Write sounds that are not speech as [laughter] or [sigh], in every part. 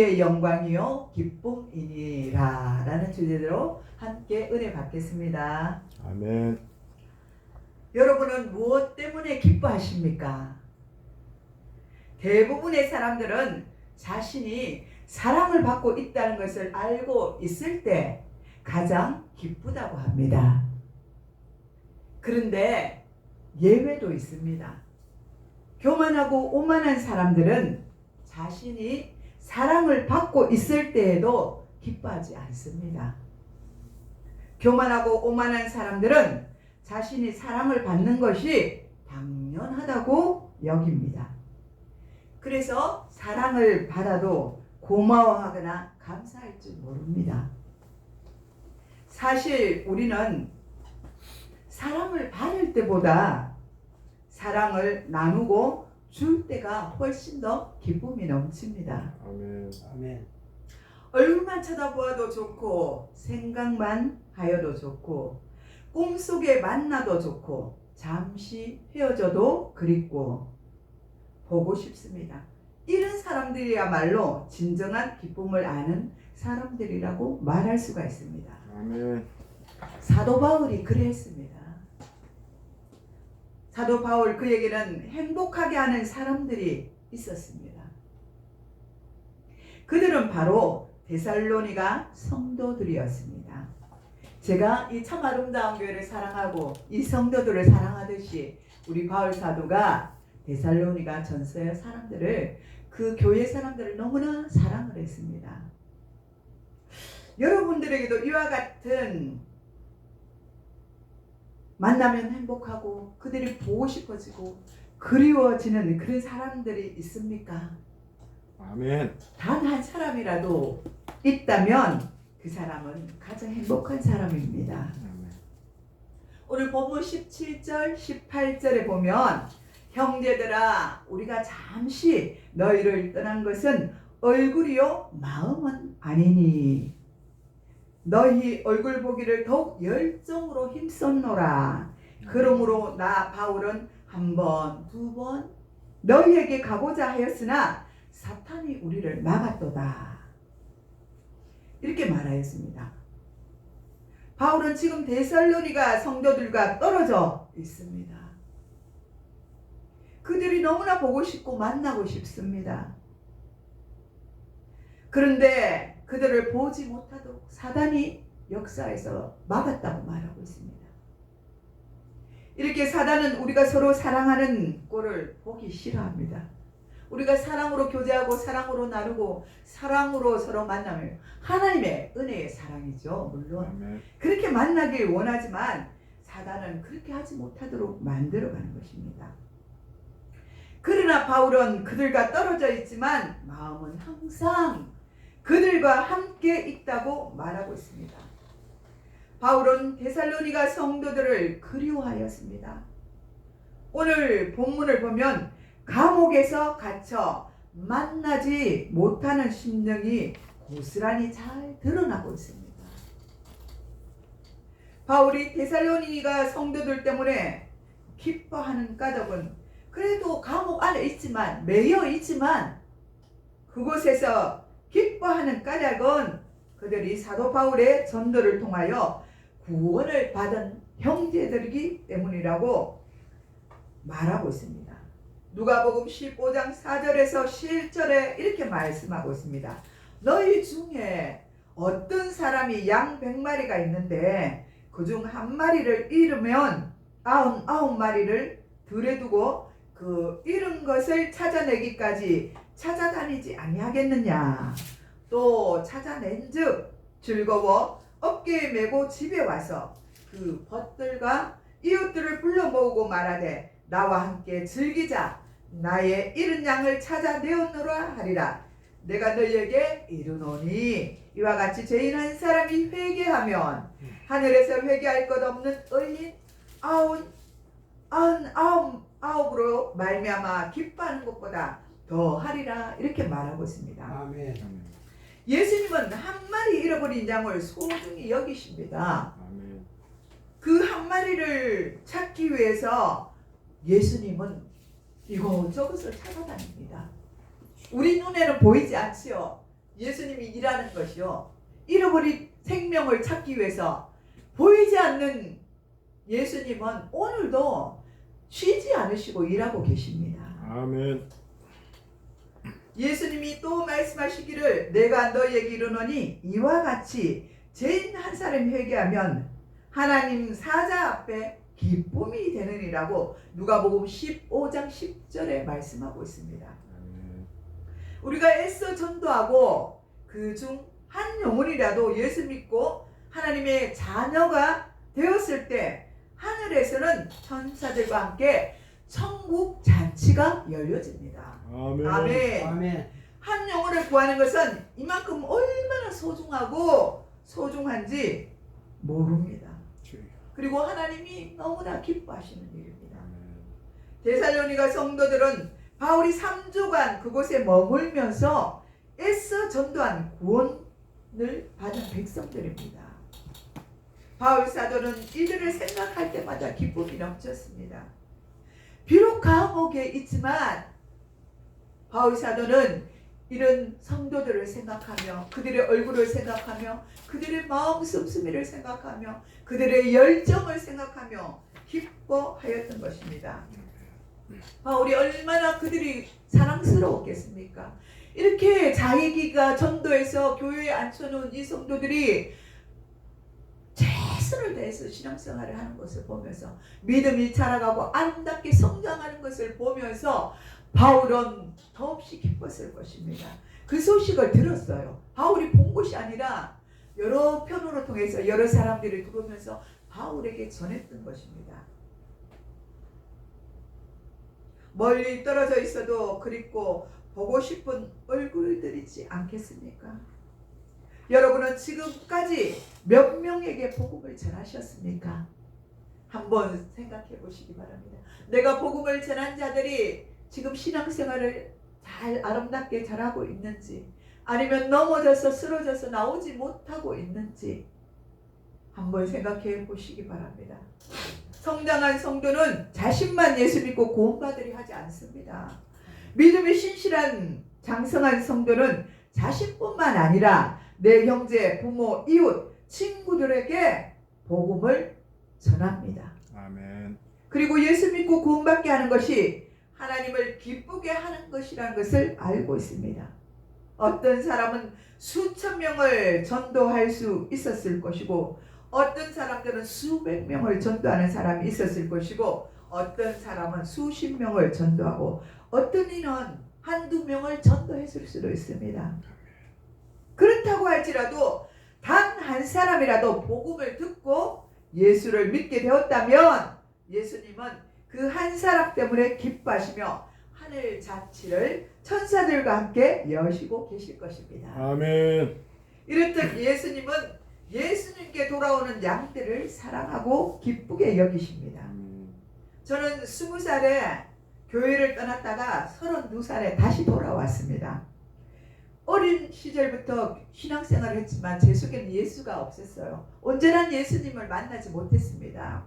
주의 영광이요 기쁨이니라 라는 주제로 함께 은혜 받겠습니다. 아멘. 여러분은 무엇 때문에 기뻐하십니까? 대부분의 사람들은 자신이 사랑을 받고 있다는 것을 알고 있을 때 가장 기쁘다고 합니다. 그런데 예외도 있습니다. 교만하고 오만한 사람들은 자신이 사랑을 받고 있을 때에도 기뻐하지 않습니다. 교만하고 오만한 사람들은 자신이 사랑을 받는 것이 당연하다고 여깁니다. 그래서 사랑을 받아도 고마워하거나 감사할 줄 모릅니다. 사실 우리는 사랑을 받을 때보다 사랑을 나누고 줄 때가 훨씬 더 기쁨이 넘칩니다. 아멘. 아멘. 얼굴만 쳐다보아도 좋고 생각만 하여도 좋고 꿈속에 만나도 좋고 잠시 헤어져도 그립고 보고 싶습니다. 이런 사람들이야말로 진정한 기쁨을 아는 사람들이라고 말할 수가 있습니다. 아멘. 사도 바울이 그랬습니다. 사도 바울 그에게는 행복하게 하는 사람들이 있었습니다. 그들은 바로 데살로니가 성도들이었습니다. 제가 이 참 아름다운 교회를 사랑하고 이 성도들을 사랑하듯이 우리 바울 사도가 데살로니가 전서의 사람들을 그 교회 사람들을 너무나 사랑을 했습니다. 여러분들에게도 이와 같은 만나면 행복하고 그들이 보고 싶어지고 그리워지는 그런 사람들이 있습니까? 아멘. 단 한 사람이라도 있다면 그 사람은 가장 행복한 사람입니다. 아멘. 오늘 본문 17절, 18절에 보면 형제들아 우리가 잠시 너희를 떠난 것은 얼굴이요 마음은 아니니 너희 얼굴 보기를 더욱 열정으로 힘썼노라 그러므로 나 바울은 한 번, 두 번 너희에게 가고자 하였으나 사탄이 우리를 막았도다. 이렇게 말하였습니다. 바울은 지금 데살로니가 성도들과 떨어져 있습니다. 그들이 너무나 보고 싶고 만나고 싶습니다. 그런데 그들을 보지 못하도록 사단이 역사에서 막았다고 말하고 있습니다. 이렇게 사단은 우리가 서로 사랑하는 꼴을 보기 싫어합니다. 우리가 사랑으로 교제하고 사랑으로 나누고 사랑으로 서로 만나면 하나님의 은혜의 사랑이죠. 물론. 그렇게 만나길 원하지만 사단은 그렇게 하지 못하도록 만들어가는 것입니다. 그러나 바울은 그들과 떨어져 있지만 마음은 항상 그들과 함께 있다고 말하고 있습니다. 바울은 데살로니가 성도들을 그리워하였습니다. 오늘 본문을 보면 감옥에서 갇혀 만나지 못하는 심령이 고스란히 잘 드러나고 있습니다. 바울이 데살로니가 성도들 때문에 기뻐하는 까닭은 그래도 감옥 안에 있지만 매여 있지만 그곳에서 기뻐하는 까닭은 그들이 사도 바울의 전도를 통하여 구원을 받은 형제들이기 때문이라고 말하고 있습니다. 누가복음 15장 4절에서 7절에 이렇게 말씀하고 있습니다. 너희 중에 어떤 사람이 양 100마리가 있는데 그 중 한 마리를 잃으면 아흔 아홉 마리를 들에 두고 그 잃은 것을 찾아내기까지 찾아다니지 아니하겠느냐? 또 찾아낸즉 즐거워 어깨에 메고 집에 와서 그 벗들과 이웃들을 불러 모으고 말하되 나와 함께 즐기자. 나의 잃은 양을 찾아내었노라 하리라. 내가 너희에게 이르노니 이와 같이 죄인 한 사람이 회개하면 하늘에서 회개할 것 없는 의인 아흔 아홉 아홉으로 말미암아 기뻐하는 것보다 더 하리라 이렇게 말하고 있습니다. 아멘. 예수님은 한 마리 잃어버린 양을 소중히 여기십니다. 아멘. 그 한 마리를 찾기 위해서 예수님은 이곳저곳을 찾아다닙니다. 우리 눈에는 보이지 않지요. 예수님이 일하는 것이요. 잃어버린 생명을 찾기 위해서 보이지 않는 예수님은 오늘도 쉬지 않으시고 일하고 계십니다. 아멘. 예수님이 또 말씀하시기를 내가 너에게 이르노니 이와 같이 죄인 한 사람이 회개하면 하나님 사자 앞에 기쁨이 되느니라고 누가복음 15장 10절에 말씀하고 있습니다. 우리가 애써 전도하고 그 중 한 영혼이라도 예수 믿고 하나님의 자녀가 되었을 때 하늘에서는 천사들과 함께 천국 잔치가 열려집니다. 아멘. 아멘. 아멘. 한 영혼을 구하는 것은 이만큼 얼마나 소중하고 소중한지 모릅니다. 그리고 하나님이 너무나 기뻐하시는 일입니다. 아멘. 데살로니가 성도들은 바울이 3주간 그곳에 머물면서 애써 전도한 구원을 받은 백성들입니다. 바울 사도는 이들을 생각할 때마다 기쁨이 넘쳤습니다. 비록 감옥에 있지만 바울 사도는 이런 성도들을 생각하며 그들의 얼굴을 생각하며 그들의 마음 씀씀이를 생각하며 그들의 열정을 생각하며 기뻐하였던 것입니다. 바울이 얼마나 그들이 사랑스러웠겠습니까? 이렇게 자기가 전도해서 교회에 앉혀놓은 이 성도들이 최선을 다해서 신앙생활을 하는 것을 보면서 믿음이 자라가고 아름답게 성장하는 것을 보면서 바울은 더없이 기뻤을 것입니다. 그 소식을 들었어요. 바울이 본 것이 아니라 여러 편으로 통해서 여러 사람들이 들으면서 바울에게 전했던 것입니다. 멀리 떨어져 있어도 그립고 보고 싶은 얼굴들이지 않겠습니까? 여러분은 지금까지 몇 명에게 복음을 전하셨습니까? 한번 생각해 보시기 바랍니다. 내가 복음을 전한 자들이 지금 신앙생활을 잘 아름답게 잘하고 있는지 아니면 넘어져서 쓰러져서 나오지 못하고 있는지 한번 생각해 보시기 바랍니다. 성장한 성도는 자신만 예수 믿고 구원받으리 하지 않습니다. 믿음이 신실한 장성한 성도는 자신뿐만 아니라 내 형제, 부모, 이웃, 친구들에게 복음을 전합니다. 아멘. 그리고 예수 믿고 구원받게 하는 것이 하나님을 기쁘게 하는 것이라는 것을 알고 있습니다. 어떤 사람은 수천 명을 전도할 수 있었을 것이고 어떤 사람들은 수백 명을 전도하는 사람이 있었을 것이고 어떤 사람은 수십 명을 전도하고 어떤 이는 한두 명을 전도했을 수도 있습니다. 그렇다고 할지라도 단 한 사람이라도 복음을 듣고 예수를 믿게 되었다면 예수님은 그 한 사람 때문에 기뻐하시며 하늘 자치를 천사들과 함께 여시고 계실 것입니다. 아멘. 이렇듯 예수님은 예수님께 돌아오는 양들을 사랑하고 기쁘게 여기십니다. 저는 스무 살에 교회를 떠났다가 서른두 살에 다시 돌아왔습니다. 어린 시절부터 신앙생활을 했지만 제 속에는 예수가 없었어요. 온전한 예수님을 만나지 못했습니다.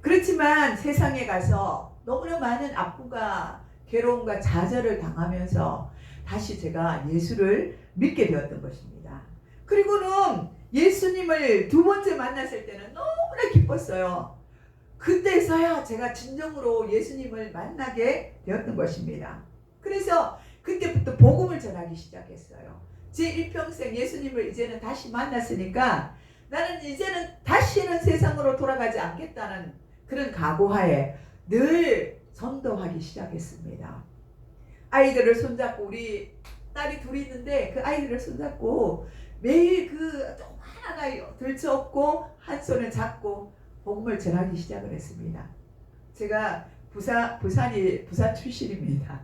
그렇지만 세상에 가서 너무나 많은 아픔과 괴로움과 좌절을 당하면서 다시 제가 예수를 믿게 되었던 것입니다. 그리고는 예수님을 두 번째 만났을 때는 너무나 기뻤어요. 그때서야 제가 진정으로 예수님을 만나게 되었던 것입니다. 그래서 그때부터 복음을 전하기 시작했어요. 제 일평생 예수님을 이제는 다시 만났으니까 나는 이제는 다시는 세상으로 돌아가지 않겠다는 그런 각오하에 늘 전도하기 시작했습니다. 아이들을 손잡고 우리 딸이 둘이 있는데 그 아이들을 손잡고 매일 그 조그만한 들쳐업고 한 손을 잡고 복음을 전하기 시작을 했습니다. 제가 부산 부산이 부산 출신입니다.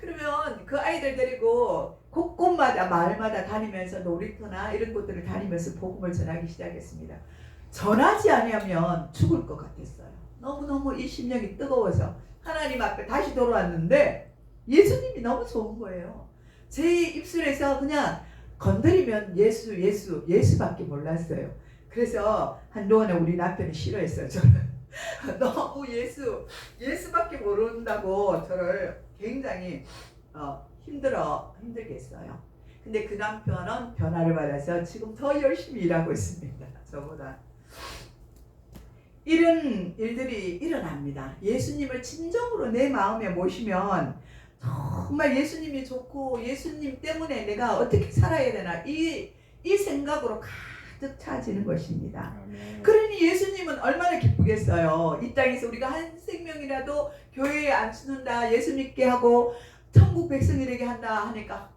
그러면 그 아이들 데리고 곳곳마다 마을마다 다니면서 놀이터나 이런 곳들을 다니면서 복음을 전하기 시작했습니다. 전하지 아니하면 죽을 것 같았어요. 너무너무 이 심령이 뜨거워서 하나님 앞에 다시 돌아왔는데 예수님이 너무 좋은 거예요. 제 입술에서 그냥 건드리면 예수 예수 예수밖에 몰랐어요. 그래서 한동안에 우리 남편이 싫어했어요. 저를 [laughs] 너무 예수 예수밖에 모른다고 저를 굉장히 어, 힘들어 힘들게 했어요. 근데 그 남편은 변화를 받아서 지금 더 열심히 일하고 있습니다. [laughs] 저보다. 이런 일들이 일어납니다. 예수님을 진정으로 내 마음에 모시면 정말 예수님이 좋고 예수님 때문에 내가 어떻게 살아야 되나 이, 이 생각으로 가 득 차지는 것입니다. 아멘. 그러니 예수님은 얼마나 기쁘겠어요. 이 땅에서 우리가 한 생명이라도 교회에 안 치는다, 예수 믿게 하고 천국 백성이 되게 한다 하니까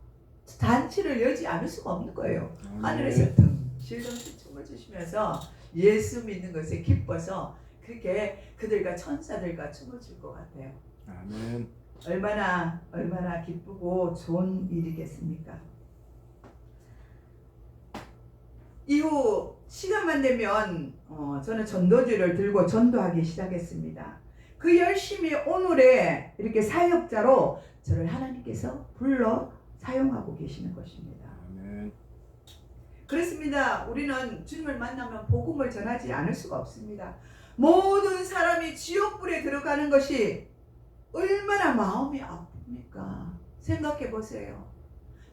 단치를 열지 않을 수가 없는 거예요. 아멘. 하늘에서 덩실덩실 춤을 추시면서 예수 믿는 것에 기뻐서 그렇게 그들과 천사들과 춤을 출 것 같아요. 아멘. 얼마나 얼마나 기쁘고 좋은 일이겠습니까? 이후 시간만 되면 어, 저는 전도지를 들고 전도하기 시작했습니다. 그 열심히 오늘의 이렇게 사역자로 저를 하나님께서 불러 사용하고 계시는 것입니다. 아멘. 그렇습니다. 우리는 주님을 만나면 복음을 전하지 않을 수가 없습니다. 모든 사람이 지옥불에 들어가는 것이 얼마나 마음이 아픕니까? 생각해 보세요.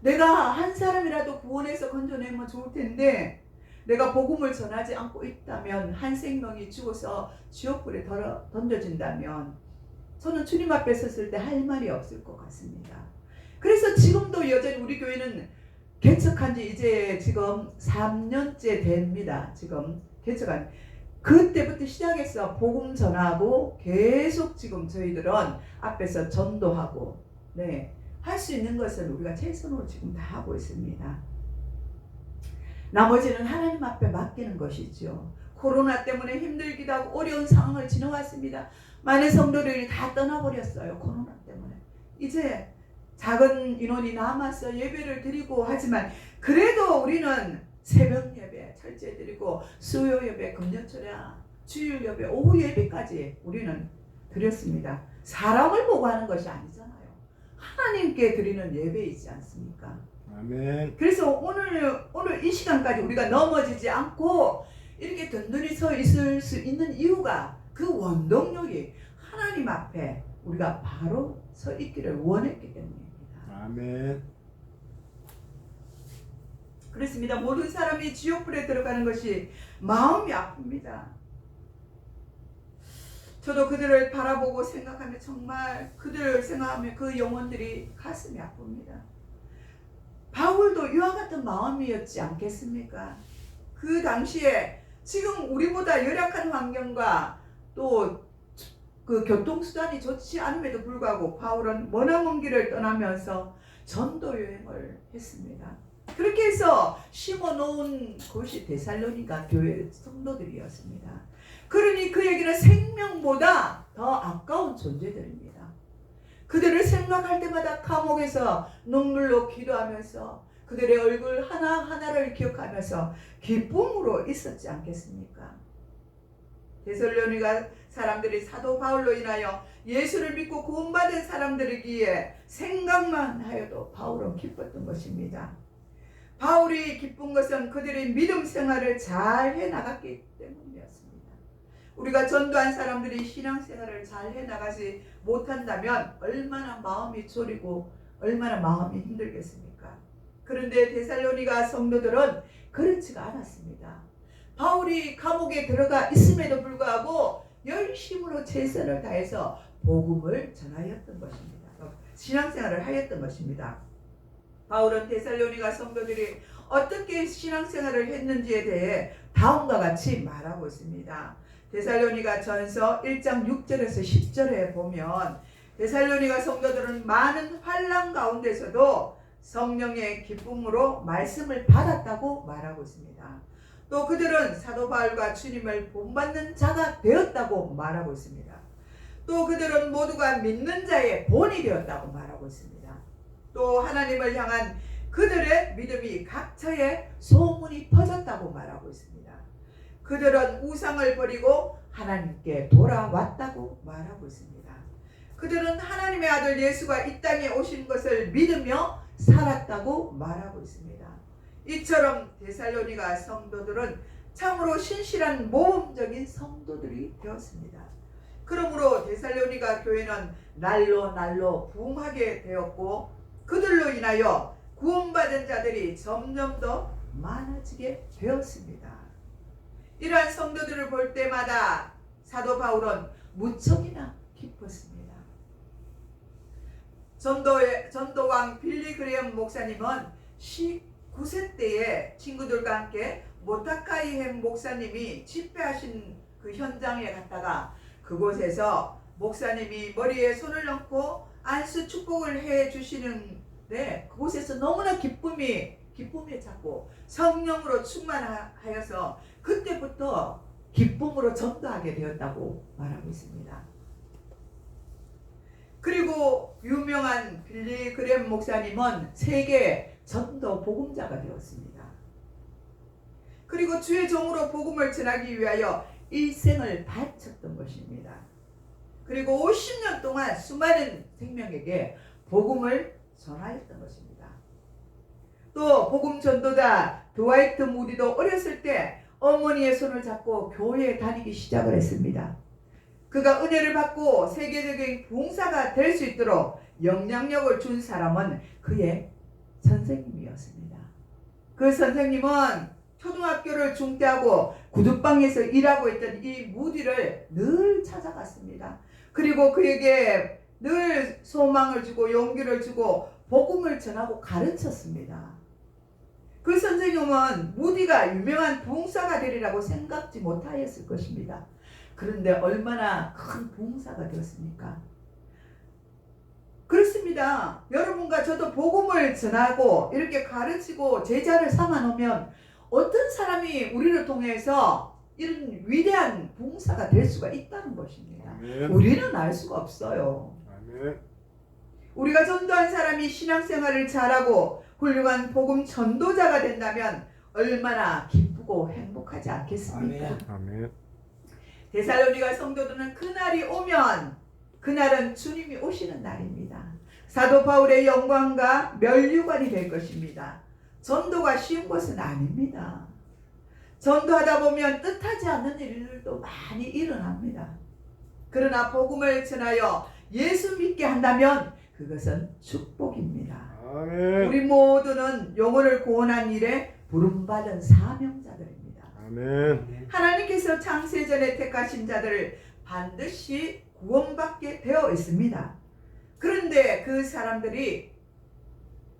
내가 한 사람이라도 구원해서 건져내면 좋을 텐데 내가 복음을 전하지 않고 있다면 한 생명이 죽어서 지옥불에 던져진다면 저는 주님 앞에 섰을 때 할 말이 없을 것 같습니다. 그래서 지금도 여전히 우리 교회는 개척한 지 이제 지금 3년째 됩니다. 지금 개척한 그때부터 시작해서 복음 전하고 계속 지금 저희들은 앞에서 전도하고 네. 할 수 있는 것은 우리가 최선으로 지금 다 하고 있습니다. 나머지는 하나님 앞에 맡기는 것이죠. 코로나 때문에 힘들기도 하고 어려운 상황을 지나왔습니다. 많은 성도들이 다 떠나버렸어요. 코로나 때문에. 이제 작은 인원이 남아서 예배를 드리고 하지만 그래도 우리는 새벽 예배 철저히 드리고 수요 예배 금요철야 주일 예배 오후 예배까지 우리는 드렸습니다. 사람을 보고 하는 것이 아니잖아요. 하나님께 드리는 예배이지 않습니까? 아멘. 그래서 오늘 오늘 이 시간까지 우리가 넘어지지 않고 이렇게 든든히 서 있을 수 있는 이유가 그 원동력이 하나님 앞에 우리가 바로 서 있기를 원했기 때문입니다. 아멘. 그렇습니다. 모든 사람이 지옥불에 들어가는 것이 마음이 아픕니다. 저도 그들을 바라보고 생각하면 정말 그들을 생각하면 그 영혼들이 가슴이 아픕니다. 바울도 이와 같은 마음이었지 않겠습니까? 그 당시에 지금 우리보다 열악한 환경과 또 그 교통수단이 좋지 않음에도 불구하고 바울은 머나먼 길을 떠나면서 전도 여행을 했습니다. 그렇게 해서 심어 놓은 곳이 데살로니가 교회 성도들이었습니다. 그러니 그에게는 생명보다 더 아까운 존재들입니다. 그들을 생각할 때마다 감옥에서 눈물로 기도하면서 그들의 얼굴 하나하나를 기억하면서 기쁨으로 있었지 않겠습니까? 데살로니가 사람들이 사도 바울로 인하여 예수를 믿고 구원받은 사람들이기에 생각만 하여도 바울은 기뻤던 것입니다. 바울이 기쁜 것은 그들의 믿음 생활을 잘 해나갔기 때문이었습니다. 우리가 전도한 사람들이 신앙 생활을 잘 해나가지 못한다면 얼마나 마음이 졸이고 얼마나 마음이 힘들겠습니까? 그런데 데살로니가 성도들은 그렇지가 않았습니다. 바울이 감옥에 들어가 있음에도 불구하고 열심으로 최선을 다해서 복음을 전하였던 것입니다. 신앙생활을 하였던 것입니다. 바울은 데살로니가 성도들이 어떻게 신앙생활을 했는지에 대해 다음과 같이 말하고 있습니다. 데살로니가 전서 1장 6절에서 10절에 보면 데살로니가 성도들은 많은 환란 가운데서도 성령의 기쁨으로 말씀을 받았다고 말하고 있습니다. 또 그들은 사도 바울과 주님을 본받는 자가 되었다고 말하고 있습니다. 또 그들은 모두가 믿는 자의 본이 되었다고 말하고 있습니다. 또 하나님을 향한 그들의 믿음이 각처에 소문이 퍼졌다고 말하고 있습니다. 그들은 우상을 버리고 하나님께 돌아왔다고 말하고 있습니다. 그들은 하나님의 아들 예수가 이 땅에 오신 것을 믿으며 살았다고 말하고 있습니다. 이처럼 데살로니가 성도들은 참으로 신실한 모범적인 성도들이 되었습니다. 그러므로 데살로니가 교회는 날로 날로 부흥하게 되었고 그들로 인하여 구원받은 자들이 점점 더 많아지게 되었습니다. 이러한 성도들을 볼 때마다 사도 바울은 무척이나 기뻤습니다. 전도의 전도왕 빌리 그레엄 목사님은 19세 때에 친구들과 함께 모타카이햄 목사님이 집회하신 그 현장에 갔다가 그곳에서 목사님이 머리에 손을 얹고 안수 축복을 해 주시는데 그곳에서 너무나 기쁨이 기쁨에 찼고 성령으로 충만하여서 그때부터 기쁨으로 전도하게 되었다고 말하고 있습니다. 그리고 유명한 빌리 그램 목사님은 세계 전도 복음자가 되었습니다. 그리고 주의 종으로 복음을 전하기 위하여 일생을 바쳤던 것입니다. 그리고 50년 동안 수많은 생명에게 복음을 전하였던 것입니다. 또 복음 전도자 드와이트 무디도 어렸을 때 어머니의 손을 잡고 교회에 다니기 시작을 했습니다. 그가 은혜를 받고 세계적인 봉사가 될 수 있도록 영향력을 준 사람은 그의 선생님이었습니다. 그 선생님은 초등학교를 중퇴하고 구두방에서 일하고 있던 이 무디를 늘 찾아갔습니다. 그리고 그에게 늘 소망을 주고 용기를 주고 복음을 전하고 가르쳤습니다. 그 선생님은 무디가 유명한 봉사가 되리라고 생각지 못하였을 것입니다. 그런데 얼마나 큰 봉사가 되었습니까? 그렇습니다. 여러분과 저도 복음을 전하고 이렇게 가르치고 제자를 삼아 놓으면 어떤 사람이 우리를 통해서 이런 위대한 봉사가 될 수가 있다는 것입니다. 아멘. 우리는 알 수가 없어요. 아멘. 우리가 전도한 사람이 신앙생활을 잘하고 훌륭한 복음 전도자가 된다면 얼마나 기쁘고 행복하지 않겠습니까? 아멘. 데살로니가 성도들은 그날이 오면 그날은 주님이 오시는 날입니다. 사도 바울의 영광과 멸류관이 될 것입니다. 전도가 쉬운 것은 아닙니다. 전도하다 보면 뜻하지 않는 일들도 많이 일어납니다. 그러나 복음을 전하여 예수 믿게 한다면 그것은 축복입니다. 아멘. 우리 모두는 영혼을 구원한 일에 부름받은 사명자들입니다. 아멘. 하나님께서 창세전에 택하신 자들을 반드시 구원받게 되어 있습니다. 그런데 그 사람들이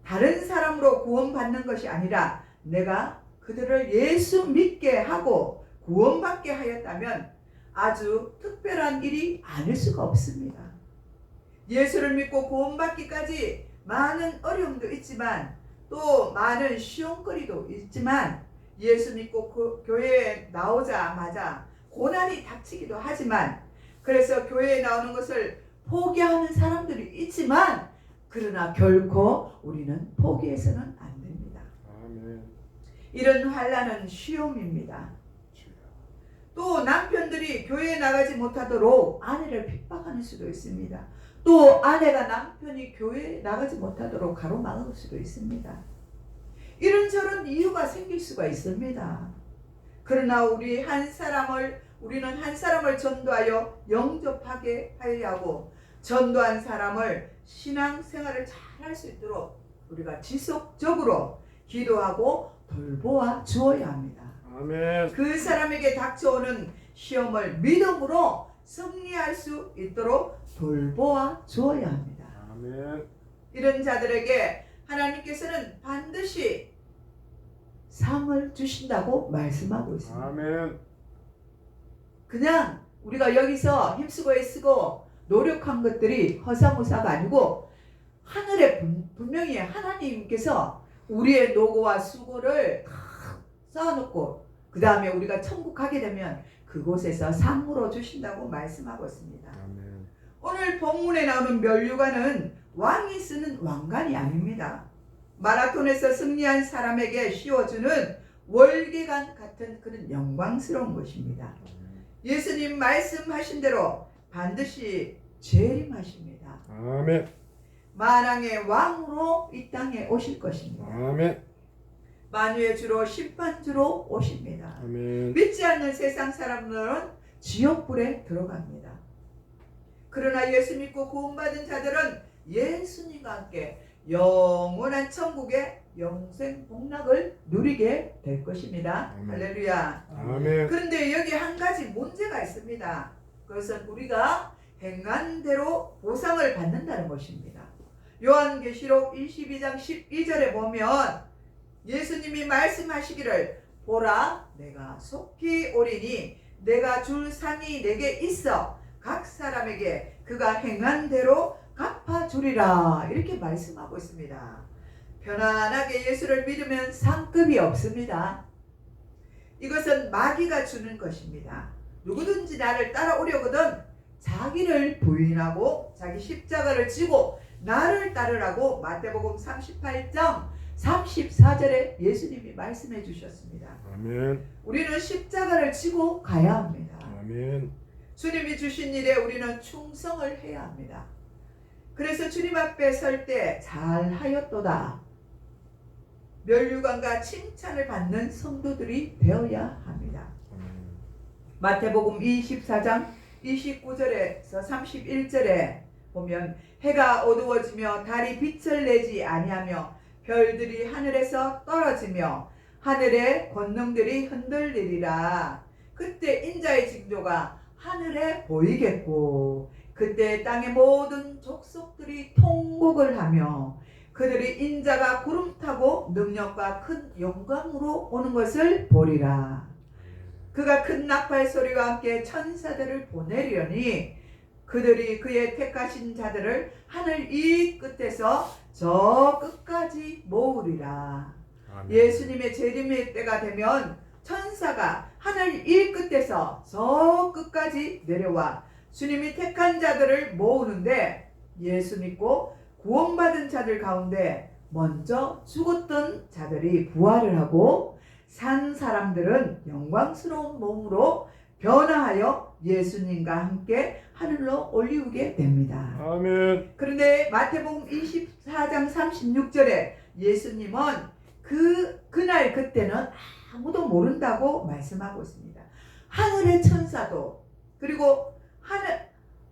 다른 사람으로 구원받는 것이 아니라 내가 그들을 예수 믿게 하고 구원받게 하였다면 아주 특별한 일이 아닐 수가 없습니다. 예수를 믿고 구원받기까지 많은 어려움도 있지만 또 많은 시험거리도 있지만 예수 믿고 그 교회에 나오자마자 고난이 닥치기도 하지만 그래서 교회에 나오는 것을 포기하는 사람들이 있지만 그러나 결코 우리는 포기해서는 안 됩니다. 아멘. 이런 환란은 시험입니다. 또 남편들이 교회에 나가지 못하도록 아내를 핍박하는 수도 있습니다. 또 아내가 남편이 교회에 나가지 못하도록 가로막을 수도 있습니다. 이런저런 이유가 생길 수가 있습니다. 그러나 우리 한 사람을 우리는 한 사람을 전도하여 영접하게 하려고 전도한 사람을 신앙생활을 잘 할 수 있도록 우리가 지속적으로 기도하고 돌보아 주어야 합니다. 아멘. 그 사람에게 닥쳐오는 시험을 믿음으로 승리할 수 있도록 돌보아 주어야 합니다. 아멘. 이런 자들에게 하나님께서는 반드시 상을 주신다고 말씀하고 있습니다. 아멘. 그냥 우리가 여기서 힘쓰고 애쓰고 노력한 것들이 허사무사가 아니고 하늘에 분- 분명히 하나님께서 우리의 노고와 수고를 다 쌓아놓고 그 다음에 우리가 천국 가게 되면 그곳에서 상으로 주신다고 말씀하고 있습니다. 아멘. 오늘 본문에 나오는 멸류관은 왕이 쓰는 왕관이 아닙니다. 마라톤에서 승리한 사람에게 씌워주는 월계관 같은 그런 영광스러운 것입니다. 예수님 말씀하신 대로 반드시 재림하십니다. 아멘. 만왕의 왕으로 이 땅에 오실 것입니다. 아멘. 만유의 주로 심판주로 오십니다. 아멘. 믿지 않는 세상 사람들은 지옥불에 들어갑니다. 그러나 예수 믿고 구원받은 자들은 예수님과 함께 영원한 천국의 영생 복락을 누리게 될 것입니다. 아멘. 할렐루야. 아멘. 그런데 여기 한 가지 문제가 있습니다. 그것은 우리가 행한 대로 보상을 받는다는 것입니다. 요한계시록 22장 12절에 보면 예수님이 말씀하시기를 보라 내가 속히 오리니 내가 줄 상이 내게 있어 각 사람에게 그가 행한 대로 갚아주리라 이렇게 말씀하고 있습니다. 편안하게 예수를 믿으면 상급이 없습니다. 이것은 마귀가 주는 것입니다. 누구든지 나를 따라오려거든 자기를 부인하고 자기 십자가를 지고 나를 따르라고 마태복음 38장 34절에 예수님이 말씀해 주셨습니다. 아멘. 우리는 십자가를 지고 가야 합니다. 아멘. 주님이 주신 일에 우리는 충성을 해야 합니다. 그래서 주님 앞에 설 때 잘하였도다. 멸류관과 칭찬을 받는 성도들이 되어야 합니다. 마태복음 24장 29절에서 31절에 보면 해가 어두워지며 달이 빛을 내지 아니하며 별들이 하늘에서 떨어지며 하늘의 권능들이 흔들리리라. 그때 인자의 징조가 하늘에 보이겠고 그때 땅의 모든 족속들이 통곡을 하며 그들이 인자가 구름 타고 능력과 큰 영광으로 오는 것을 보리라. 그가 큰 나팔 소리와 함께 천사들을 보내려니 그들이 그의 택하신 자들을 하늘 이 끝에서 저 끝까지 모으리라. 아멘. 예수님의 재림의 때가 되면 천사가 하늘 이 끝에서 저 끝까지 내려와 주님이 택한 자들을 모으는데 예수 믿고 구원받은 자들 가운데 먼저 죽었던 자들이 부활을 하고 산 사람들은 영광스러운 몸으로 변화하여 예수님과 함께 하늘로 올리우게 됩니다. 아멘. 그런데 마태복음 24장 36절에 예수님은 그 그날 그때는 아무도 모른다고 말씀하고 있습니다. 하늘의 천사도 그리고 하늘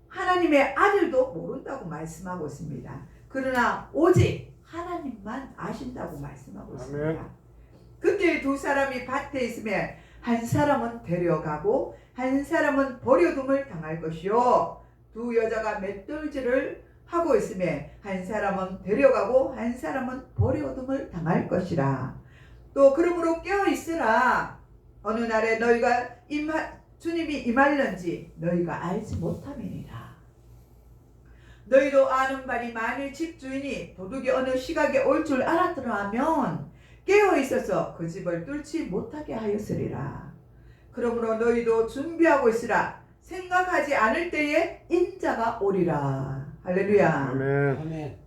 하나님의 아들도 모른다고 말씀하고 있습니다. 그러나 오직 하나님만 아신다고 말씀하고 있습니다. 아멘. 그때 두 사람이 밭에 있으면 한 사람은 데려가고 한 사람은 버려둠을 당할 것이요 두 여자가 맷돌질을 하고 있음에 한 사람은 데려가고 한 사람은 버려둠을 당할 것이라 또 그러므로 깨어 있으라 어느 날에 너희가 임하, 주님이 임할는지 너희가 알지 못함이니라 너희도 아는 바니 만일 집주인이 도둑이 어느 시각에 올 줄 알았더라면 깨어 있어서 그 집을 뚫지 못하게 하였으리라. 그러므로 너희도 준비하고 있으라. 생각하지 않을 때에 인자가 오리라. 할렐루야. 아멘. 아멘.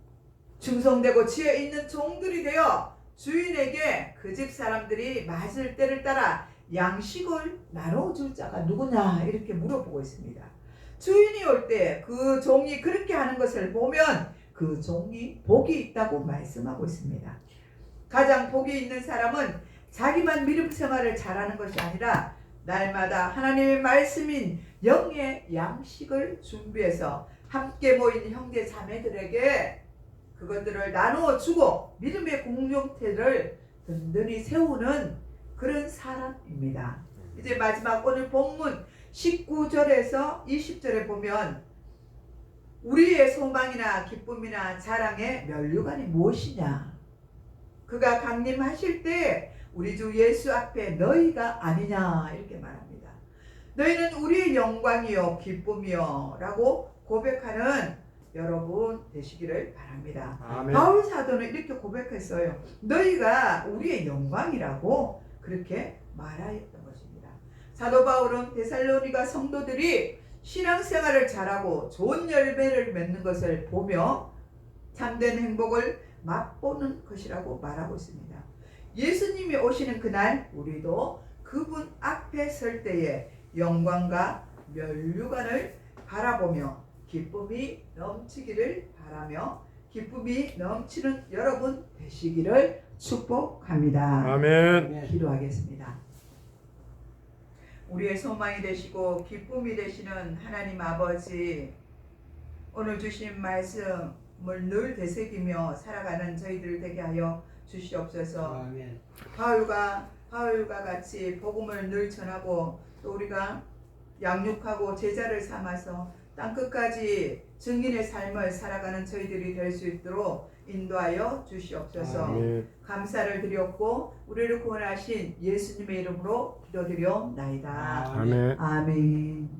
충성되고 지혜 있는 종들이 되어 주인에게 그 집 사람들이 맞을 때를 따라 양식을 나눠줄 자가 누구냐 이렇게 물어보고 있습니다. 주인이 올 때 그 종이 그렇게 하는 것을 보면 그 종이 복이 있다고 말씀하고 있습니다. 가장 복이 있는 사람은 자기만 믿음 생활을 잘하는 것이 아니라 날마다 하나님의 말씀인 영의 양식을 준비해서 함께 모인 형제 자매들에게 그것들을 나누어 주고 믿음의 공동체를 든든히 세우는 그런 사람입니다. 이제 마지막 오늘 본문 19절에서 20절에 보면 우리의 소망이나 기쁨이나 자랑의 면류관이 무엇이냐? 그가 강림하실 때 우리 주 예수 앞에 너희가 아니냐 이렇게 말합니다. 너희는 우리의 영광이요 기쁨이요 라고 고백하는 여러분 되시기를 바랍니다. 아멘. 바울 사도는 이렇게 고백했어요. 너희가 우리의 영광이라고 그렇게 말하였던 것입니다. 사도 바울은 데살로니가 성도들이 신앙생활을 잘하고 좋은 열매를 맺는 것을 보며 참된 행복을 맛보는 것이라고 말하고 있습니다. 예수님이 오시는 그날 우리도 그분 앞에 설 때에 영광과 면류관을 바라보며 기쁨이 넘치기를 바라며 기쁨이 넘치는 여러분 되시기를 축복합니다. 아멘. 기도하겠습니다. 우리의 소망이 되시고 기쁨이 되시는 하나님 아버지 오늘 주신 말씀 늘 되새기며 살아가는 저희들 되게 하여 주시옵소서. 아멘. 바울과 바울과 같이 복음을 늘 전하고 또 우리가 양육하고 제자를 삼아서 땅 끝까지 증인의 삶을 살아가는 저희들이 될 수 있도록 인도하여 주시옵소서. 아멘. 감사를 드렸고 우리를 구원하신 예수님의 이름으로 기도드려옵나이다. 아멘. 아멘.